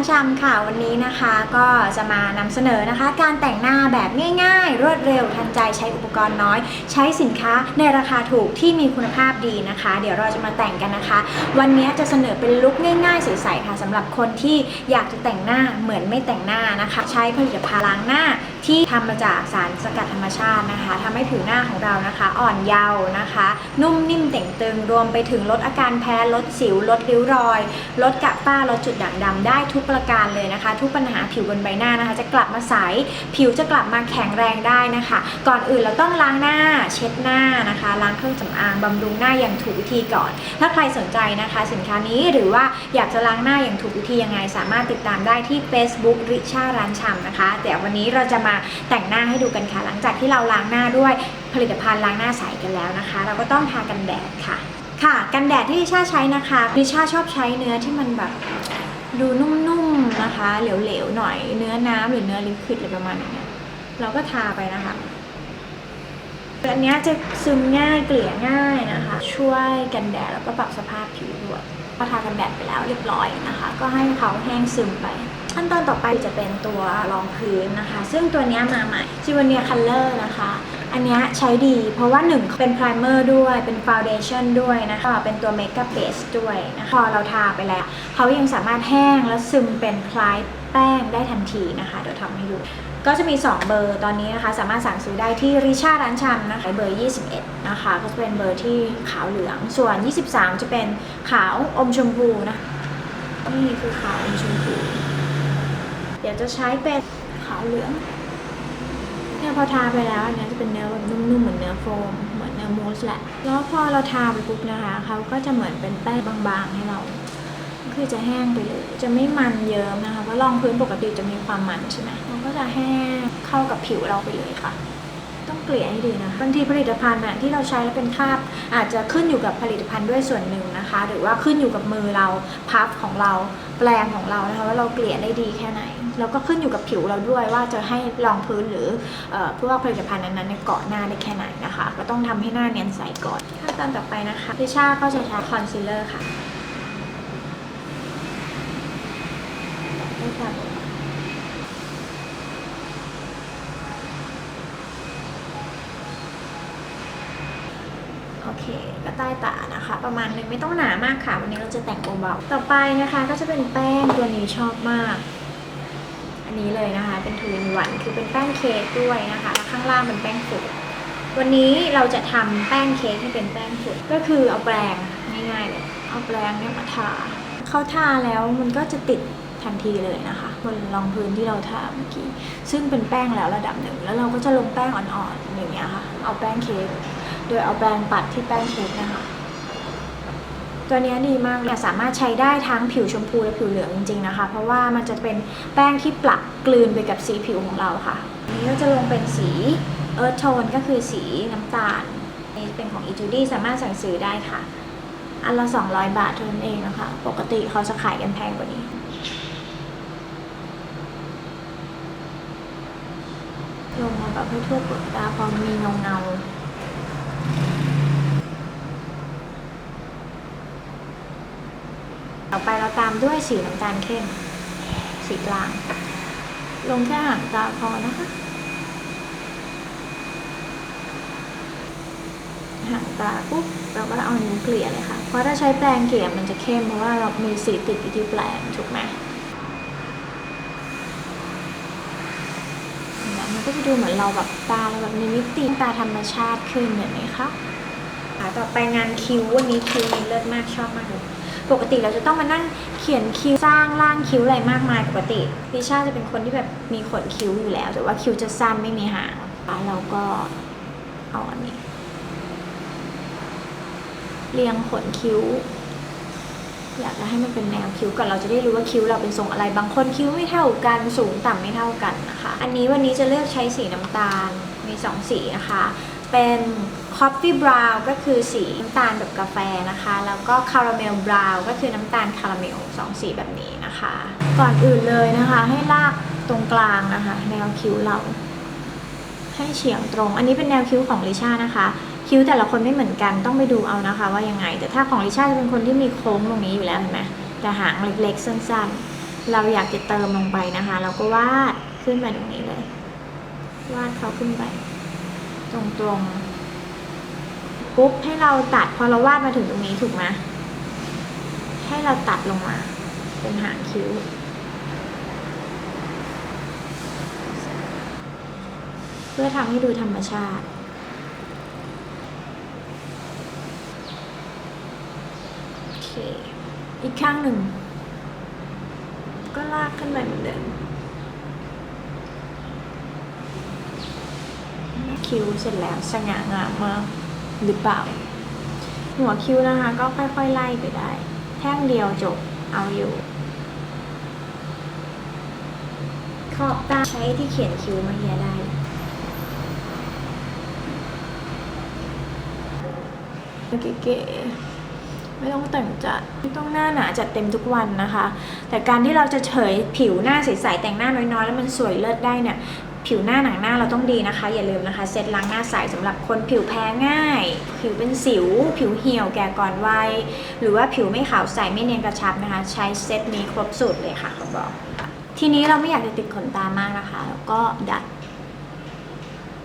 านชำค่ะวันนี้นะคะก็จะมานำเสนอนะคะ การแต่งหน้าแบบง่ายๆ รวดเร็วทันใจใช้อุปกรณ์น้อย ใช้สินค้าในราคาถูกที่มีคุณภาพดีนะคะ เดี๋ยวเราจะมาแต่งกันนะคะ วันนี้จะเสนอเป็นลุคง่ายๆใสๆค่ะสำหรับคนที่อยากจะแต่งหน้าเหมือนไม่แต่งหน้านะคะ ใช้ผลิตภัณฑ์ล้างหน้า ที่ทำมาจากสารสกัดธรรมชาตินะคะทำให้ผิวหน้าของเรานะคะ อ่อนเยาว์นะคะ นุ่มนิ่มเต่งตึงรวมไปถึงลดอาการแพ้ลดสิวลดริ้วรอย ลดกระป้าลดจุดด่างดำได้ทุกประการเลยนะคะ ทุกปัญหาผิวบนใบหน้านะคะ จะกลับมาใสผิวจะกลับมาแข็งแรงได้นะคะ ก่อนอื่นเราต้องล้างหน้าเช็ดหน้านะคะ ล้างเครื่องสำอางบำรุงหน้าอย่างถูกวิธีก่อน ถ้าใครสนใจนะคะ สินค้านี้หรือว่าอยากจะล้างหน้าอย่างถูกวิธียังไง สามารถติดตามได้ที่ Facebook ริชาร้านชำนะคะแต่วันนี้เราจะมาแต่งหน้าให้ดูกันค่ะ หลังจากที่เราล้างหน้าด้วยผลิตภัณฑ์ล้างหน้าใสกันแล้วนะคะ เราก็ต้องทากันแดดค่ะ ค่ะ กันแดดที่ริชาใช้นะคะริชาชอบใช้เนื้อที่มันแบบดูนุ่มๆนะคะ เหลวๆหน่อยเนื้อน้ำหรือเนื้อลิควิดอะไรประมาณนี้เราก็ทาไปนะคะอันเนี้ยจะซึมง่ายเกลี่ยง่ายนะคะ ช่วยกันแดดแล้วก็ปรับสภาพผิวด้วยพอทากันแดดไปแล้วเรียบร้อยนะคะ ก็ให้เขาแห้งซึมไป ขั้นตอนต่อไปจะเป็นตัวรองพื้นนะคะ ซึ่งตัวนี้มาใหม่จิวเนียคัลเลอร์นะคะ อันนี้ใช้ดีเพราะว่าหนึ่งเป็นไพรเมอร์ด้วยเป็นฟาวเดชั่นด้วยนะคะเป็นตัวเมค u ั b เบสด้วยนะคะพอเราทาไปแล้ว เขายังสามารถแห้งและซึมเป็นคล้ายแป้งได้ทันทีนะคะ เดี๋ยวทำให้ดู ก็จะมี 2 เบอร์ตอนนี้นะคะ สามารถสั่งซื้อได้ที่ริชาร้านชำนะคะเบอร์ 21 นะคะ ก็จะเป็นเบอร์ที่ขาวเหลือง ส่วน 23 จะเป็นขาวอมชมพูนะนี่คือขาวอมชมพู เดี๋ยวจะใช้เป็นขาวเหลืองเนี่ยพอทาไปแล้วอันเนี้ยจะเป็นเนื้อแบบนุ่มๆเหมือนเนื้อโฟมเหมือนเนื้อมูสแหละ แล้วพอเราทาไปปุ๊บนะคะเขาก็จะเหมือนเป็นแป้งบางๆให้เรา คือจะแห้งไปเลย จะไม่มันเยิ้มนะคะเพราะรองพื้นปกติจะมีความมันใช่ไหมมันก็จะแห้งเข้ากับผิวเราไปเลยค่ะ ต้องเกลี่ยให้ดีนะคะบางทีผลิตภัณฑ์น่ะที่เราใช้แล้วเป็นคราบอาจจะขึ้นอยู่กับผลิตภัณฑ์ด้วยส่วนหนึ่งนะคะ หรือว่าขึ้นอยู่กับมือเราพับของเราแปรงของเรานะคะว่าเราเกลี่ยได้ดีแค่ไหนแล้วก็ขึ้นอยู่กับผิวเราด้วยว่าจะให้รองพื้นหรือเอ่อพวกผลิตภัณฑ์นั้นๆเนี่ยเกาะหน้าได้แค่ไหนนะคะ ก็ต้องทำให้หน้าเนียนใสก่อนขั้นตอนต่อไปนะคะพิชาก็จะใช้คอนซีลเลอร์ค่ะให้ทา โอเคก็ ใต้ตานะคะ ประมาณนึงไม่ต้องหนามากค่ะ วันนี้เราจะแต่งเบาๆต่อไปนะคะก็จะเป็นแป้งตัวนี้ชอบมาก อันนี้เลยนะคะ เป็นทูนวันคือเป็นแป้งเค้กด้วยนะคะแล้วข้างล่างเป็นแป้งฝุ่นวันนี้เราจะทำแป้งเค้กให้เป็นแป้งฝุ่นก็คือเอาแปรงง่ายๆเลยเอาแปรงเนี่ยมาทาเขาทาแล้วมันก็จะติดทันทีเลยนะคะบนรองพื้นที่เราทาเมื่อกี้ซึ่งเป็นแป้งแล้วระดับหนึ่งแล้วเราก็จะลงแป้งอ่อนๆอย่างเงี้ยค่ะเอาแป้งเค้ก โดยเอาแปรงปัดที่แป้งเค้กนะคะ ตัวนี้ดีมากเลยสามารถใช้ได้ทั้งผิวชมพูและผิวเหลืองจริงๆนะคะ เพราะว่ามันจะเป็นแป้งที่ปรับกลืนไปกับสีผิวของเราค่ะอันนี้ก็จะลงเป็นสีเอิร์ธโทนก็คือสีน้ำตาลนี่เป็นของ e ีจูดี้สามารถสั่งซื้อได้ค่ะ อันละ 200 บาทเท่านั้นเองนะคะ ปกติเขาจะขายกันแพงกว่านี้ลงมาแบบให้ทั่วเปลือกตาพอมีเงาเงา ต่อไปเราตามด้วยสีน้ำตาลเข้ม สีกลาง ลงแค่หางตาพอนะคะ หางตาปุ๊บเราก็เอานิ้วเกลี่ยเลยค่ะ เพราะถ้าใช้แปรงเกลี่ยมันจะเข้มเพราะว่าเรามีสีติดอยู่ที่แปรงถูกไหมมันก็จะดูเหมือนเราแบบตาเราแบบมีมิติตาธรรมชาติขึ้นเห็นไหมคะอะต่อไปงานคิ้ววันนี้คิ้วนี้เลิศมากชอบมากเลย ปกติเราจะต้องมานั่งเขียนคิ้วสร้างร่างคิ้วอะไรมากมายปกติดิชาจะเป็นคนที่แบบมีขนคิ้วอยู่แล้ว แต่ว่าคิ้วจะสั้นไม่มีหางแล้วเราก็เอาอันนี้ เรียงขนคิ้ว อยากจะให้มันเป็นแนวคิ้วก่อนเราจะได้รู้ว่าคิ้วเราเป็นทรงอะไร บางคนคิ้วไม่เท่ากันสูงต่ำไม่เท่ากันนะคะ อันนี้วันนี้จะเลือกใช้สีน้ำตาลมีสองสีนะคะ เป็น Coffee Brown ก็คือสีน้ำตาลแบบกาแฟนะคะ แล้วก็ Caramel Brown ก็คือน้ำตาลคาราเมลสองสีแบบนี้นะคะ ก่อนอื่นเลยนะคะ ให้ลากตรงกลางนะคะ แนวคิ้วเรา ให้เฉียงตรง อันนี้เป็นแนวคิ้วของลิชานะคะ คิ้วแต่ละคนไม่เหมือนกันต้องไปดูเอานะคะ ว่ายังไง แต่ถ้าของลิชาจะเป็นคนที่มีโค้งตรงนี้อยู่แล้วเห็นไหมแต่หางเล็กๆสั้นๆ เราอยากจะเติมลงไปนะคะ เราก็วาดขึ้นไปตรงนี้เลย วาดเขาขึ้นไป ตรงๆปุ๊บให้เราตัดพอเราวาดมาถึงตรงนี้ถูกไหมให้เราตัดลงมา เป็นหางคิ้ว เพื่อทำให้ดูธรรมชาติโอเคอีกข้างหนึ่ง ก็ลากขึ้นไปเหมือนเดิม คิ้วเสร็จแล้วสง่างามมากหรือเปล่า หัวคิ้วนะคะ ก็ค่อยๆไล่ไปได้ แท่งเดียวจบเอาอยู่ขอบตาใช้ที่เขียนคิ้วมาเฮียได้เก๋ๆไม่ต้องแต่งจัดไม่ต้องหน้าหนาจัดเต็มทุกวันนะคะ แต่การที่เราจะเฉยผิวหน้าใสๆแต่งหน้าน้อยๆ แล้วมันสวยเลิศได้เนี่ย ผิวหน้าหนังหน้าเราต้องดีนะคะ อย่าลืมนะคะ เซตล้างหน้าใสสำหรับคนผิวแพ้ง่าย ผิวเป็นสิว ผิวเหี่ยวแก่ก่อนวัยหรือว่าผิวไม่ขาวใสไม่เนียนกระชับนะคะ ใช้เซตนี้ครบสูตรเลยค่ะเขาบอก ทีนี้เราไม่อยากจะติดขนตามากนะคะ แล้วก็ดัด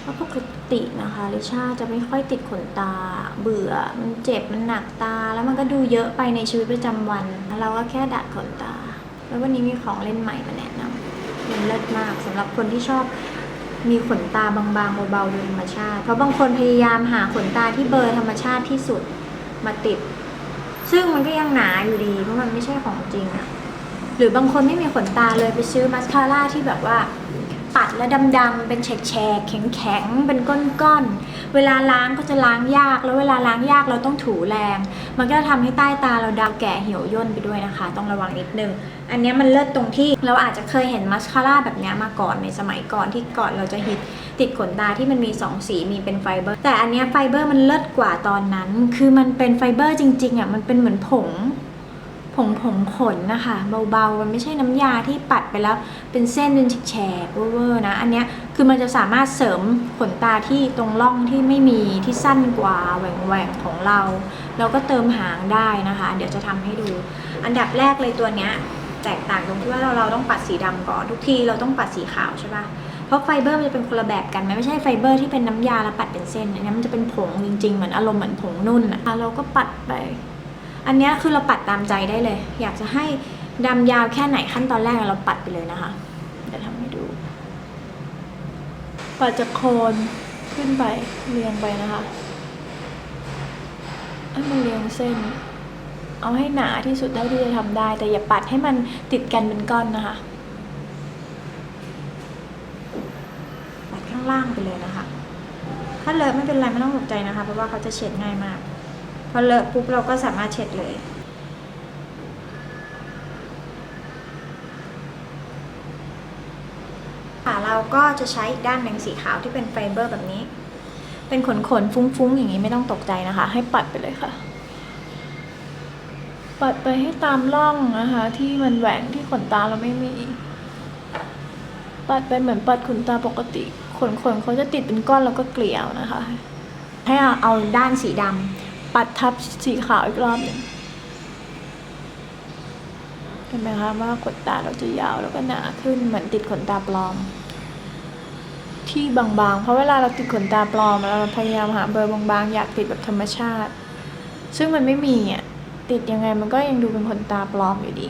เพราะปกตินะคะลิชาจะไม่ค่อยติดขนตา เบื่อมันเจ็บมันหนักตา แล้วมันก็ดูเยอะไปในชีวิตประจำวันแล้วเราก็แค่ดัดขนตา แล้ววันนี้มีของเล่นใหม่มาแน มันเลิศมากสำหรับคนที่ชอบมีขนตาบางๆเบาๆโดยธรรมชาติ เพราะบางคนพยายามหาขนตาที่เบลอร์ธรรมชาติที่สุดมาติด ซึ่งมันก็ยังหนาอยู่ดี เพราะมันไม่ใช่ของจริงอะหรือบางคนไม่มีขนตาเลยไปซื้อมาสคาร่าที่แบบว่า ปัดแล้วดำๆเป็นแฉกๆแข็งๆเป็นก้อนๆเวลาล้างก็จะล้างยาก แล้วเวลาล้างยากเราต้องถูแรง มันก็จะทำให้ใต้ตาเราดำแก่เหี่ยวย่นไปด้วยนะคะ ต้องระวังนิดนึง อันนี้มันเลิศตรงที่เราอาจจะเคยเห็นมัสคาร่าแบบนี้มาก่อนในสมัยก่อนที่ก่อนเราจะฮิตติดขนตาที่มันมี 2 สีมีเป็นไฟเบอร์ แต่อันนี้ไฟเบอร์มันเลิศกว่าตอนนั้น คือมันเป็นไฟเบอร์จริงๆอะมันเป็นเหมือนผงผงผงขนนะคะ เบาๆ มันไม่ใช่น้ำยาที่ปัด ไปแล้วเป็นเส้นเป็นแฉกๆเวอร์ๆนะ อันเนี้ยคือมันจะสามารถเสริมขนตาที่ตรงร่องที่ไม่มีที่สั้นกว่าแหว่งๆของเราแล้วก็เติมหางได้นะคะ เดี๋ยวจะทำให้ดู อันดับแรกเลยตัวเนี้ยแตกต่างตรงที่ว่าเราเราต้องปัดสีดำก่อนทุกทีเราต้องปัดสีขาวใช่ปะเพราะไฟเบอร์มันจะเป็นคนละแบบกันไหมไม่ใช่ไฟเบอร์ที่เป็นน้ำยาแล้วปัดเป็นเส้นอันนี้มันจะเป็นผงจริงๆเหมือนอารมณ์เหมือนผงนุ่นอะอะเราก็ปัดไป อันเนี้ยคือเราปัดตามใจได้เลย อยากจะให้ ดำยาวแค่ไหนขั้นตอนแรกเราปัดไปเลยนะคะเดี๋ยวทำให้ดู ปัดจากโคนขึ้นไปเรียงไปนะคะให้มันเรียงเส้น เอาให้หนาที่สุดเท่าที่จะทำได้ แต่อย่าปัดให้มันติดกันเป็นก้อนนะคะ ปัดข้างล่างไปเลยนะคะ ถ้าเลอะไม่เป็นไรไม่ต้องตกใจนะคะ เพราะว่าเขาจะเช็ดง่ายมากพอเลอะปุ๊บเราก็สามารถเช็ดเลย ค่ะ เราก็จะใช้อีกด้านหนึ่งสีขาวที่เป็นไฟเบอร์แบบนี้ เป็นขนขนๆฟุ้งๆ อย่างนี้ไม่ต้องตกใจนะคะ ให้ปัดไปเลยค่ะปัดไปให้ตามร่องนะคะ ที่มันแหวงที่ขนตาเราไม่มี ปัดไปเหมือนปัดขนตาปกติขนขนเขาจะติดเป็นก้อนแล้วก็เกลี่ยวนะคะ ให้เอาเอาด้านสีดำปัดทับสีขาวอีกรอบหนึ่งเห็นไหมคะว่าขนตาเราจะยาวแล้วก็หนาขึ้นเหมือนติดขนตาปลอม ที่บางๆ เพราะเวลาเราติดขนตาปลอมแล้วเราพยายามหาเบอร์บางๆ อยากติดแบบธรรมชาติ ซึ่งมันไม่มีอะติดยังไงมันก็ยังดูเป็นขนตาปลอมอยู่ดี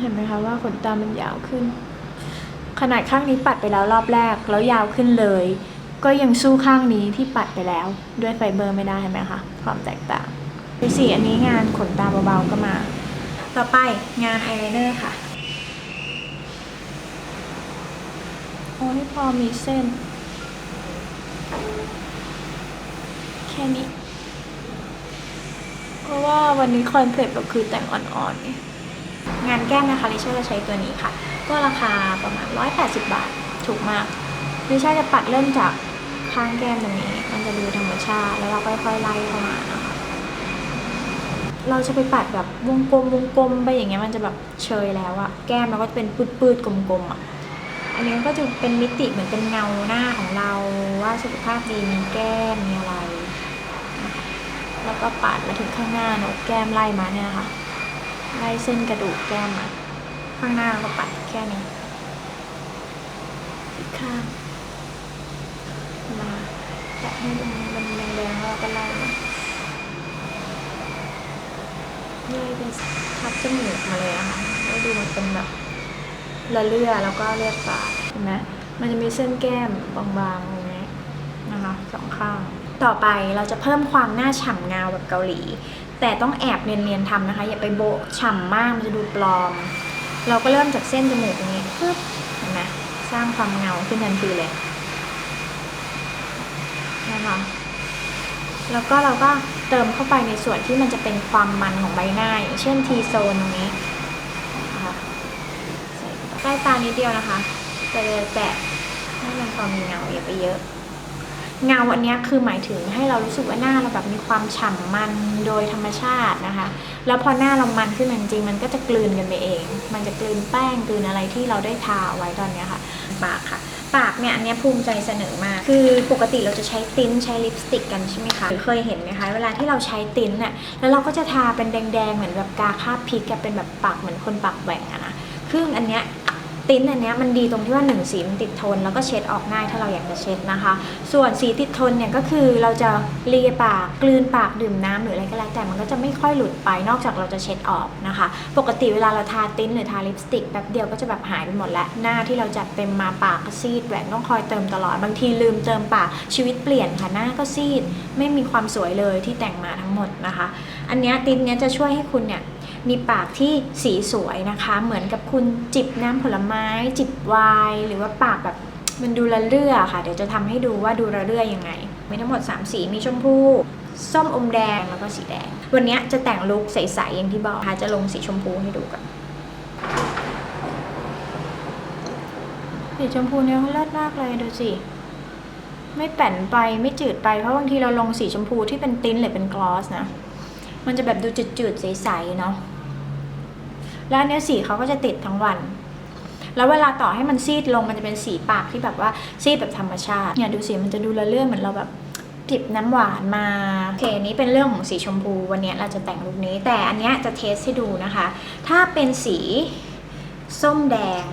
เห็นไหมคะว่าขนตามันยาวขึ้น ขนาดข้างนี้ปัดไปแล้วรอบแรกแล้วยาวขึ้นเลย ก็ยังสู้ข้างนี้ที่ปัดไปแล้ว ด้วยไฟเบอร์ไม่ได้เห็นไหมคะความแตกต่างดูสิอันนี้งานขนตาเบาๆก็มา ต่อไปงานไอายไลเนอร์ค่ะ อ้นี่พอมีเส้น แค่นี้ เพราะว่าวันนี้คอนเซ็ปต์เราคือแต่งอ่อนๆไงงานแก้มนะคะลิชาจะใช้ตัวนี้ค่ะ ก็ราคาประมาณ 180 บาท ถูกมากลิชาจะปัดเริ่มจากข้างแก้มตรงนี้ มันจะดูธรรมชาติ แล้วเราค่อยๆไล่เข้ามานะคะ เราจะไปปัดแบบวงกลมวงกลมไปอย่างเงี้ยมันจะแบบเชยแล้วอะแก้มเราก็จะเป็นปืดๆกลมๆอะ อันนี้ก็จะเป็นมิติเหมือนเป็นเงาหน้าของเราว่าสุขภาพดีมีแก้มมีอะไรนะคะแล้วก็ปัดมาถึงข้างหน้าโหนกแก้มไล่มาเนี่ยนะคะไล่เส้นกระดูกแก้มมาข้างหน้าก็ปัดแค่นี้อีกข้างมาแตะให้มันมันแรงๆแล้วก็ไล่มาไล่ไปทับจมูกมาเลยอะค่ะแล้วดูมันเป็นแบบ ละเลื่อแล้วก็เลือดฝาดเห็นไหมมันจะมีเส้นแก้มบางๆตรงนี้นะคะสองข้าง ต่อไปเราจะเพิ่มความหน้าฉ่ำเงาแบบเกาหลี แต่ต้องแอบเนียนๆทำนะคะ อย่าไปโบะฉ่ำมากมันจะดูปลอม เราก็เริ่มจากเส้นจมูกตรงนี้ปึ๊บเห็นไหมสร้างความเงาขึ้นทันทีเลยนะคะแล้วก็เราก็เติมเข้าไปในส่วนที่มันจะเป็นความมันของใบหน้าอย่างเช่นทีโซนตรงนี้ ใส่เข้ต้ตานิดเดียวนะคะแต่แตะให้มันพอมีเงาอย่าไปเยอะ เงาอันนี้คือหมายถึงให้เรารู้สึกว่าหน้าเราแบบมีความฉ่ำมันโดยธรรมชาตินะคะ แล้วพอหน้าเรามันขึ้นมาจริงมันก็จะกลืนกันไปเอง มันจะกลืนแป้งกลืนอะไรที่เราได้ทาไว้ตอนนี้ค่ะ ปากค่ะ ปากเนี่ยอันนี้ภูมิใจเสนอมากคือปกติเราจะใช้ติ้นใช้ลิปสติกกันใช่ไหมคะเคยเห็นไหมคะ เวลาที่เราใช้ติ้นน่ะ แล้วเราก็จะทาเป็นแดงๆเหมือนแบบกาคาบพริกเป็นแบบปากเหมือนคนปากแหว่งอะนะซึ่งอันเนี้ย ติ้นอันนี้มันดีตรงที่ว่าหนึ่งสีมันติดทน แล้วก็เช็ดออกง่ายถ้าเราอยากจะเช็ดนะคะ ส่วนสีติดทนเนี่ยก็คือเราจะเลียปากกลืนปากดื่มน้ำหรืออะไรก็แล้วแต่มันก็จะไม่ค่อยหลุดไปนอกจากเราจะเช็ดออกนะคะ ปกติเวลาเราทาติ้นหรือทาลิปสติกแป๊บเดียวก็จะแบบหายไปหมดแล้วหน้าที่เราจัดเต็มมาปากก็ซีดแหวนต้องคอยเติมตลอดบางทีลืมเติมปากชีวิตเปลี่ยนค่ะหน้าก็ซีด ไม่มีความสวยเลยที่แต่งมาทั้งหมดนะคะ อันนี้ติ้นเนี้ยจะช่วยให้คุณเนี่ย มีปากที่สีสวยนะคะ เหมือนกับคุณจิบน้ำผลไม้ จิบไวน์หรือว่าปากแบบมันดูระเรื่อค่ะ เดี๋ยวจะทำให้ดูว่าดูระเรื่อยังไง มีทั้งหมด 3 สีมีชมพูส้มอมแดงแล้วก็สีแดง วันนี้จะแต่งลุคใสๆอย่างที่บอกค่ะจะลงสีชมพูให้ดูกันสีชมพูเนี่ยเลิศมากเลยดูสิไม่แป่นไปไม่จืดไปเพราะบางทีเราลงสีชมพูที่เป็นติ้นหรือเป็นกลอสนะ มันจะแบบดูจืดๆใสๆเนาะ แล้วเนี้ยสีเขาก็จะติดทั้งวัน แล้วเวลาต่อให้มันซีดลงมันจะเป็นสีปากที่แบบว่าซีดแบบธรรมชาติเนี่ยดูสีมันจะดูละเลื่อนเหมือนเราแบบจิบน้ำหวานมาโอเคอันนี้เป็นเรื่องของสีชมพูวันนี้เราจะแต่งลุคนี้ แต่อันเนี้ยจะเทสให้ดูนะคะ ถ้าเป็นสีส้มแดง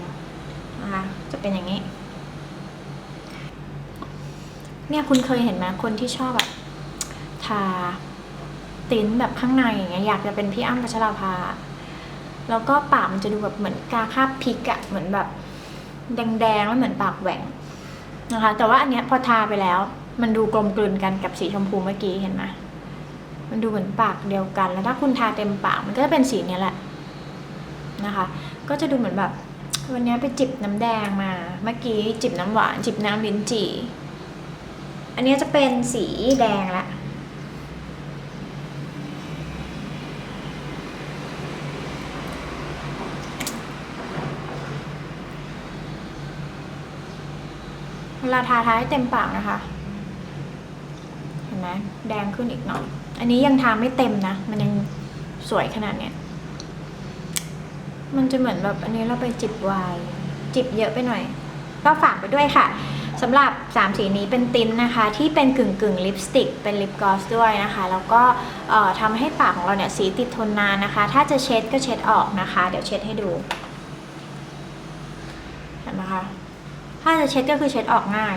นะคะจะเป็นอย่างนี้ เนี่ยคุณเคยเห็นไหมคนที่ชอบแบบทาติ้นแบบข้างในอย่างเงี้ยอยากจะเป็นพี่อ้ำพัชราภา แล้วก็ปากมันจะดูแบบเหมือนกาคาบพริกอะเหมือนแบบแดงๆแล้วเหมือนปากแหว่งนะคะ แต่ว่าอันเนี้ยพอทาไปแล้ว มันดูกลมกลืนกันกับสีชมพูเมื่อกี้เห็นไหมมันดูเหมือนปากเดียวกัน แล้วถ้าคุณทาเต็มปากมันก็จะเป็นสีเนี้ยแหละนะคะ ก็จะดูเหมือนแบบ วันนี้ไปจิบน้ำแดงมา เมื่อกี้จิบน้ำหวาน จิบน้ำลิ้นจี่ อันนี้จะเป็นสีแดงละ เวลาทาทาให้เต็มปากนะคะ เห็นไหมแดงขึ้นอีกหน่อย อันนี้ยังทาไม่เต็มนะ มันยังสวยขนาดเนี้ย มันจะเหมือนแบบอันนี้เราไปจิบไวน์จิบเยอะไปหน่อย ก็ฝากไปด้วยค่ะสำหรับ 3 สีนี้เป็นตินนะคะ ที่เป็นกึ่งกึ่งลิปสติก เป็นลิปกลอสด้วยนะคะ แล้วก็ทำให้ปากของเราเนี่ยสีติดทนนานนะคะ ถ้าจะเช็ดก็เช็ดออกนะคะ เดี๋ยวเช็ดให้ดู เห็นไหมคะ ถ้าจะเช็ดก็คือเช็ดออกง่าย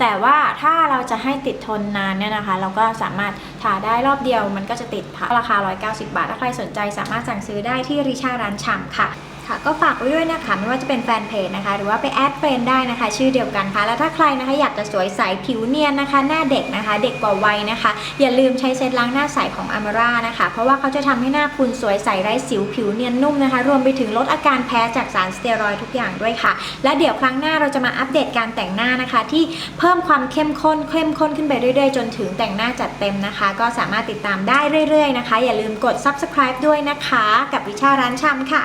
แต่ว่าถ้าเราจะให้ติดทนนานเนี่ยนะคะ เราก็สามารถทาได้รอบเดียวมันก็จะติดราคา 190 บาท ถ้าใครสนใจสามารถสั่งซื้อได้ที่ริชาร้านฉ่ำค่ะ ค่ะก็ฝากไว้ด้วยนะคะ ไม่ว่าจะเป็นแฟนเพจนะคะ หรือว่าไปแอดเฟรนได้นะคะ ชื่อเดียวกันค่ะ แล้วถ้าใครนะคะอยากจะสวยใสผิวเนียนนะคะ หน้าเด็กนะคะ เด็กกว่าวัยนะคะ อย่าลืมใช้เซตล้างหน้าใสของอ m ม r a นะคะ เพราะว่าเขาจะทำให้หน้าคุณสวยใสไร้สิวผิวเนียนนุ่มนะคะ รวมไปถึงลดอาการแพ้จากสารสเตียรอยทุกอย่างด้วยค่ะ และเดี๋ยวครั้งหน้าเราจะมาอัปเดตการแต่งหน้านะคะ ที่เพิ่มความเข้มข้นเข้มข้นขึ้นไปเรื่อยๆ จนถึงแต่งหน้าจัดเต็มนะคะ ก็สามารถติดตามได้เรื่อยๆนะคะ อย่าลืมกด subscribe ด้วยนะคะ กับวิชาร้านชำค่ะ